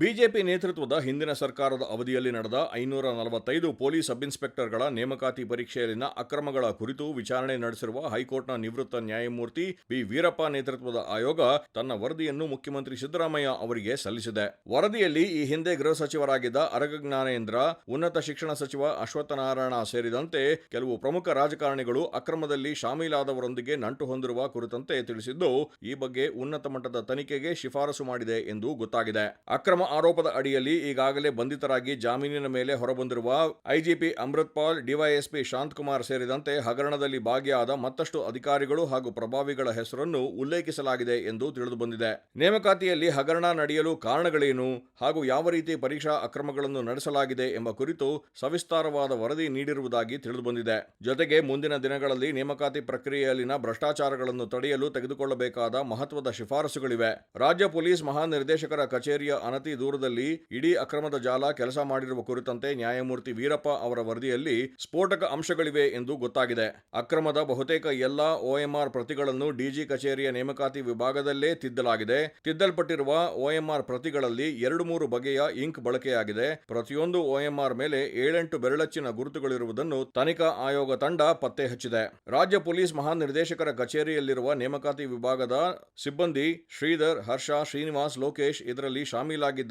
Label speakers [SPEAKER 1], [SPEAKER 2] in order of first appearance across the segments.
[SPEAKER 1] BJP ನೇತೃತ್ವದ ಹಿಂದಿನ ಸರ್ಕಾರದ ಅವಧಿಯಲ್ಲಿ ನಡೆದ ಐನೂರ ನಲವತ್ತೈದು ಪೊಲೀಸ್ ಸಬ್ ಇನ್ಸ್ಪೆಕ್ಟರ್ಗಳ ನೇಮಕಾತಿ ಪರೀಕ್ಷೆಯಲ್ಲಿನ ಅಕ್ರಮಗಳ ಕುರಿತು ವಿಚಾರಣೆ ನಡೆಸಿರುವ ಹೈಕೋರ್ಟ್ನ ನಿವೃತ್ತ ನ್ಯಾಯಮೂರ್ತಿ ಬಿ. ವೀರಪ್ಪ ನೇತೃತ್ವದ ಆಯೋಗ ತನ್ನ ವರದಿಯನ್ನು ಮುಖ್ಯಮಂತ್ರಿ ಸಿದ್ದರಾಮಯ್ಯ ಅವರಿಗೆ ಸಲ್ಲಿಸಿದೆ. ವರದಿಯಲ್ಲಿ ಈ ಹಿಂದೆ ಗೃಹ ಸಚಿವರಾಗಿದ್ದ ಅರಗ ಜ್ಞಾನೇಂದ್ರ ಉನ್ನತ ಶಿಕ್ಷಣ ಸಚಿವ ಅಶ್ವತ್ಥನಾರಾಯಣ ಸೇರಿದಂತೆ ಕೆಲವು ಪ್ರಮುಖ ರಾಜಕಾರಣಿಗಳು ಅಕ್ರಮದಲ್ಲಿ ಶಾಮೀಲಾದವರೊಂದಿಗೆ ನಂಟು ಹೊಂದಿರುವ ಕುರಿತಂತೆ ತಿಳಿಸಿದ್ದು, ಈ ಬಗ್ಗೆ ಉನ್ನತ ಮಟ್ಟದ ತನಿಖೆಗೆ ಶಿಫಾರಸು ಮಾಡಿದೆ ಎಂದು ಗೊತ್ತಾಗಿದೆ. ಅಕ್ರಮ ಆರೋಪದ ಅಡಿಯಲ್ಲಿ ಈಗಾಗಲೇ ಬಂಧಿತರಾಗಿ ಜಾಮೀನಿನ ಮೇಲೆ ಹೊರಬಂದಿರುವ ಐಜಿಪಿ ಅಮೃತ್ ಪಾಲ್, ಡಿವೈಎಸ್ಪಿ ಶಾಂತಕುಮಾರ್ ಸೇರಿದಂತೆ ಹಗರಣದಲ್ಲಿ ಭಾಗಿಯಾದ ಮತ್ತಷ್ಟು ಅಧಿಕಾರಿಗಳು ಹಾಗೂ ಪ್ರಭಾವಿಗಳ ಹೆಸರನ್ನು ಉಲ್ಲೇಖಿಸಲಾಗಿದೆ ಎಂದು ತಿಳಿದುಬಂದಿದೆ. ನೇಮಕಾತಿಯಲ್ಲಿ ಹಗರಣ ನಡೆಯಲು ಕಾರಣಗಳೇನು ಹಾಗೂ ಯಾವ ರೀತಿ ಪರೀಕ್ಷಾ ಅಕ್ರಮಗಳನ್ನು ನಡೆಸಲಾಗಿದೆ ಎಂಬ ಕುರಿತು ಸವಿಸ್ತಾರವಾದ ವರದಿ ನೀಡಿರುವುದಾಗಿ ತಿಳಿದುಬಂದಿದೆ. ಜೊತೆಗೆ ಮುಂದಿನ ದಿನಗಳಲ್ಲಿ ನೇಮಕಾತಿ ಪ್ರಕ್ರಿಯೆಯಲ್ಲಿನ ಭ್ರಷ್ಟಾಚಾರಗಳನ್ನು ತಡೆಯಲು ತೆಗೆದುಕೊಳ್ಳಬೇಕಾದ ಮಹತ್ವದ ಶಿಫಾರಸುಗಳಿವೆ. ರಾಜ್ಯ ಪೊಲೀಸ್ ಮಹಾನಿರ್ದೇಶಕರ ಕಚೇರಿಯ ಅನತಿ ದೂರದಲ್ಲಿ ಇಡೀ ಅಕ್ರಮದ ಜಾಲ ಕೆಲಸ ಮಾಡಿರುವ ಕುರಿತಂತೆ ನ್ಯಾಯಮೂರ್ತಿ ವೀರಪ್ಪ ಅವರ ವರದಿಯಲ್ಲಿ ಸ್ಫೋಟಕ ಅಂಶಗಳಿವೆ ಎಂದು ಗೊತ್ತಾಗಿದೆ. ಅಕ್ರಮದ ಬಹುತೇಕ ಎಲ್ಲಾ ಒಎಂಆರ್ ಪ್ರತಿಗಳನ್ನು ಡಿಜಿ ಕಚೇರಿಯ ನೇಮಕಾತಿ ವಿಭಾಗದಲ್ಲೇ ತಿದ್ದಲಾಗಿದೆ. ತಿದ್ದಲ್ಪಟ್ಟಿರುವ ಒಎಂಆರ್ ಪ್ರತಿಗಳಲ್ಲಿ ಎರಡು ಮೂರು ಬಗೆಯ ಇಂಕ್ ಬಳಕೆಯಾಗಿದೆ. ಪ್ರತಿಯೊಂದು ಒಎಂಆರ್ ಮೇಲೆ ಏಳೆಂಟು ಬೆರಳಚ್ಚಿನ ಗುರುತುಗಳಿರುವುದನ್ನು ತನಿಖಾ ಆಯೋಗ ತಂಡ ಪತ್ತೆ ಹಚ್ಚಿದೆ. ರಾಜ್ಯ ಪೊಲೀಸ್ ಮಹಾನಿರ್ದೇಶಕರ ಕಚೇರಿಯಲ್ಲಿರುವ ನೇಮಕಾತಿ ವಿಭಾಗದ ಸಿಬ್ಬಂದಿ ಶ್ರೀಧರ್, ಹರ್ಷ, ಶ್ರೀನಿವಾಸ್, ಲೋಕೇಶ್ ಇದರಲ್ಲಿ ಶಾಮೀಲಾಗಿದ್ದಾರೆ.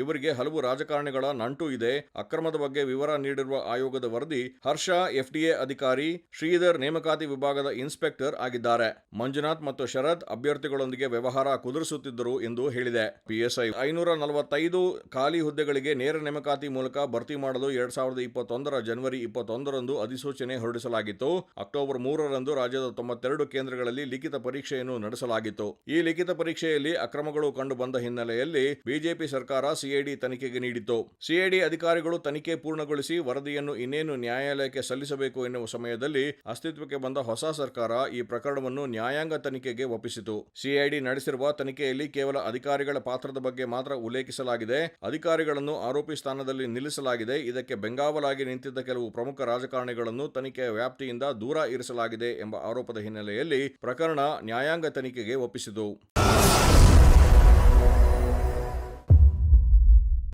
[SPEAKER 1] ಇವರಿಗೆ ಹಲವು ರಾಜಕಾರಣಿಗಳ ನಂಟು ಇದೆ. ಅಕ್ರಮದ ಬಗ್ಗೆ ವಿವರ ನೀಡಿರುವ ಆಯೋಗದ ವರದಿ ಹರ್ಷ, ಎಫ್ಡಿಎ ಅಧಿಕಾರಿ ಶ್ರೀಧರ್ ನೇಮಕಾತಿ ವಿಭಾಗದ ಇನ್ಸ್ಪೆಕ್ಟರ್ ಆಗಿದ್ದಾರೆ. ಮಂಜುನಾಥ್ ಮತ್ತು ಶರತ್ ಅಭ್ಯರ್ಥಿಗಳೊಂದಿಗೆ ವ್ಯವಹಾರ ಕುದುರಿಸುತ್ತಿದ್ದರು ಎಂದು ಹೇಳಿದೆ. ಪಿಎಸ್ಐ ಐನೂರ ನಲವತ್ತೈದು ಖಾಲಿ ಹುದ್ದೆಗಳಿಗೆ ನೇರ ನೇಮಕಾತಿ ಮೂಲಕ ಭರ್ತಿ ಮಾಡಲು ಎರಡ್ ಸಾವಿರದ ಇಪ್ಪತ್ತೊಂದರ ಜನವರಿ ಇಪ್ಪತ್ತೊಂದರಂದು ಅಧಿಸೂಚನೆ ಹೊರಡಿಸಲಾಗಿತ್ತು. ಅಕ್ಟೋಬರ್ ಮೂರರಂದು ರಾಜ್ಯದ ತೊಂಬತ್ತೆರಡು ಕೇಂದ್ರಗಳಲ್ಲಿ ಲಿಖಿತ ಪರೀಕ್ಷೆಯನ್ನು ನಡೆಸಲಾಗಿತ್ತು. ಈ ಲಿಖಿತ ಪರೀಕ್ಷೆಯಲ್ಲಿ ಅಕ್ರಮಗಳು ಕಂಡುಬಂದ ಹಿನ್ನೆಲೆಯಲ್ಲಿ ಬಿಜೆಪಿ ಸರ್ಕಾರ ಸಿಐಡಿ ತನಿಖೆಗೆ ನೀಡಿತ್ತು. ಸಿಐಡಿ ಅಧಿಕಾರಿಗಳು ತನಿಖೆ ಪೂರ್ಣಗೊಳಿಸಿ ವರದಿಯನ್ನು ಇನ್ನೇನು ನ್ಯಾಯಾಲಯಕ್ಕೆ ಸಲ್ಲಿಸಬೇಕು ಎನ್ನುವ ಸಮಯದಲ್ಲಿ ಅಸ್ತಿತ್ವಕ್ಕೆ ಬಂದ ಹೊಸ ಸರ್ಕಾರ ಈ ಪ್ರಕರಣವನ್ನು ನ್ಯಾಯಾಂಗ ತನಿಖೆಗೆ ಒಪ್ಪಿಸಿತು. ಸಿಐಡಿ ನಡೆಸಿರುವ ತನಿಖೆಯಲ್ಲಿ ಕೇವಲ ಅಧಿಕಾರಿಗಳ ಪಾತ್ರದ ಬಗ್ಗೆ ಮಾತ್ರ ಉಲ್ಲೇಖಿಸಲಾಗಿದೆ. ಅಧಿಕಾರಿಗಳನ್ನು ಆರೋಪಿ ಸ್ಥಾನದಲ್ಲಿ ನಿಲ್ಲಿಸಲಾಗಿದೆ. ಇದಕ್ಕೆ ಬೆಂಗಾವಲಾಗಿ ನಿಂತಿದ್ದ ಕೆಲವು ಪ್ರಮುಖ ರಾಜಕಾರಣಿಗಳನ್ನು ತನಿಖೆಯ ವ್ಯಾಪ್ತಿಯಿಂದ ದೂರ ಇರಿಸಲಾಗಿದೆ ಎಂಬ ಆರೋಪದ ಹಿನ್ನೆಲೆಯಲ್ಲಿ ಪ್ರಕರಣ ನ್ಯಾಯಾಂಗ ತನಿಖೆಗೆ ಒಪ್ಪಿಸಿತು.